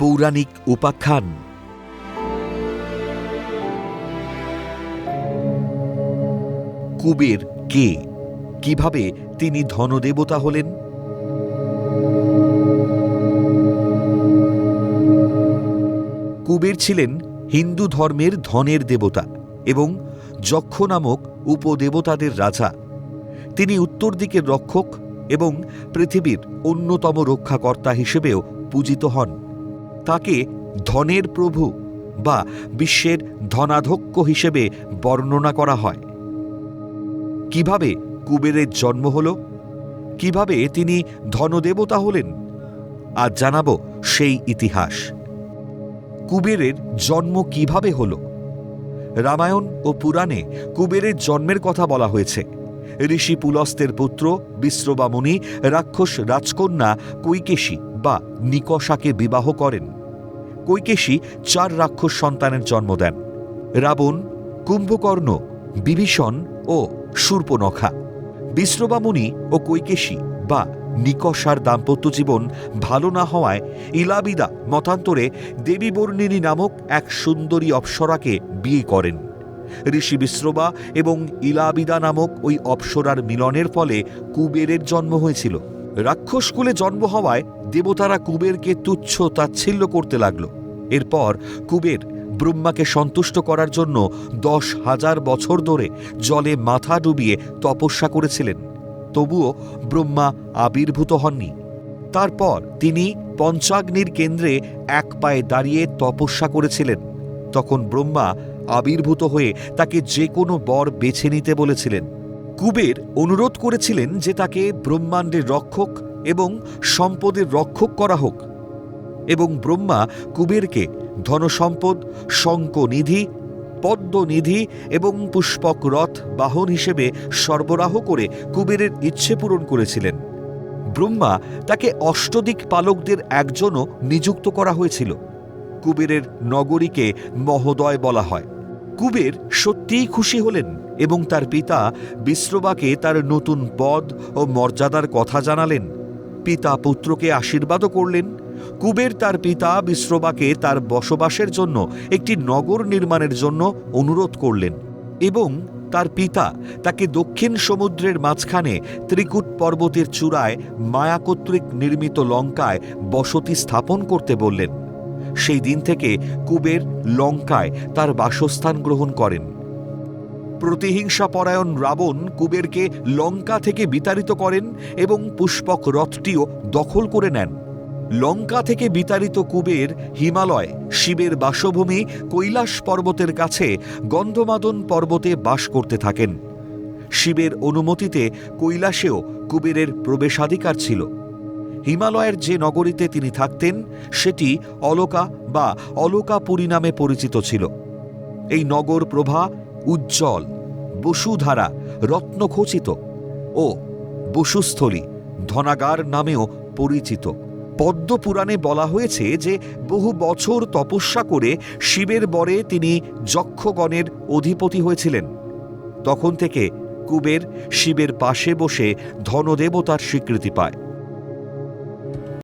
পৌরাণিক উপাখ্যান। কুবের কে? কীভাবে তিনি ধনদেবতা হলেন? কুবের ছিলেন হিন্দু ধর্মের ধনের দেবতা এবং যক্ষ নামক উপদেবতাদের রাজা। তিনি উত্তর দিকের রক্ষক এবং পৃথিবীর অন্যতম রক্ষাকর্তা হিসেবেও পূজিত হন। তাকে ধনের প্রভু বা বিশ্বের ধনাধ্যক্ষ হিসেবে বর্ণনা করা হয়। কীভাবে কুবেরের জন্ম হল? কীভাবে তিনি ধনদেবতা হলেন? আজ জানাব সেই ইতিহাস। কুবেরের জন্ম কীভাবে হল? রামায়ণ ও পুরাণে কুবেরের জন্মের কথা বলা হয়েছে। ঋষি পুলস্তের পুত্র, বিশ্রবামুনি, রাক্ষস রাজকন্যা কৈকেশী বা নিকষাকে বিবাহ করেন। কৈকেশী চার রাক্ষস সন্তানের জন্ম দেন। রাবণ, কুম্ভকর্ণ, বিভীষণ ও শূর্পনখা বিশ্রবামুনি ও কৈকেশী বা নিকষার দাম্পত্য জীবন ভালো না হওয়ায় ইলাবিদা মতান্তরে দেবীবর্ণিনী নামক এক সুন্দরী অপ্সরাকে বিয়ে করেন। ঋষি বিশ্রবা এবং ইলাবিদা নামক ওই অপ্সরার মিলনের ফলে কুবেরের জন্ম হয়েছিল। রাক্ষসকুলে জন্ম হওয়ায় দেবতারা কুবেরকে তুচ্ছ তাচ্ছিল্য করতে লাগল। এরপর কুবের ব্রহ্মাকে সন্তুষ্ট করার জন্য দশ হাজার বছর ধরে জলে মাথা ডুবিয়ে তপস্যা করেছিলেন। তবুও ব্রহ্মা আবির্ভূত হননি। তারপর তিনি পঞ্চাগ্নির কেন্দ্রে এক পায়ে দাঁড়িয়ে তপস্যা করেছিলেন। তখন ব্রহ্মা আবির্ভূত হয়ে তাকে যে কোনো বর বেছে নিতে বলেছিলেন। কুবের অনুরোধ করেছিলেন যে তাকে ব্রহ্মাণ্ডের রক্ষক এবং সম্পদের রক্ষক করা হোক এবং ব্রহ্মা কুবেরকে ধনসম্পদ, শঙ্কনিধি, পদ্মনিধি এবং পুষ্পক রথ বাহন হিসেবে সরবরাহ করে কুবেরের ইচ্ছে পূরণ করেছিলেন। ব্রহ্মা তাকে অষ্টদিক পালকদের একজনও নিযুক্ত করা হয়েছিল। কুবেরের নগরীকে মহোদয় বলা হয়। কুবের সত্যিই খুশি হলেন। এবং তার পিতা বিশ্রবাকে তার নতুন পদ ও মর্যাদার কথা জানালেন। পিতা পুত্রকে আশীর্বাদও করলেন। কুবের তার পিতা বিশ্রবাকে তার বসবাসের জন্য একটি নগর নির্মাণের জন্য অনুরোধ করলেন এবং তার পিতা তাকে দক্ষিণ সমুদ্রের মাঝখানে ত্রিকুট পর্বতের চূড়ায় মায়া কর্তৃক নির্মিত লঙ্কায় বসতি স্থাপন করতে বললেন। সেই দিন থেকে কুবের লঙ্কায় তার বাসস্থান গ্রহণ করেন। প্রতিহিংসা পরায়ণ রাবণ কুবেরকে লঙ্কা থেকে বিতাড়িত করেন এবং পুষ্পক রথটিও দখল করে নেন। লঙ্কা থেকে বিতাড়িত কুবের হিমালয়, শিবের বাসভূমি, কৈলাস পর্বতের কাছে গন্ধমাদন পর্বতে বাস করতে থাকেন। শিবের অনুমতিতে কৈলাসেও কুবেরের প্রবেশাধিকার ছিল। হিমালয়ের যে নগরীতে তিনি থাকতেন, সেটি অলকা বা অলকাপুরী নামে পরিচিত ছিল। এই নগর প্রভা উজ্জ্বল, বসুধারা, রত্নখচিত ও বসুস্থলী ধনাগার নামেও পরিচিত। পদ্মপুরাণে বলা হয়েছে যে বহু বছর তপস্যা করে শিবের বরে তিনি যক্ষগণের অধিপতি হয়েছিলেন। তখন থেকে কুবের শিবের পাশে বসে ধনদেবতার স্বীকৃতি পায়।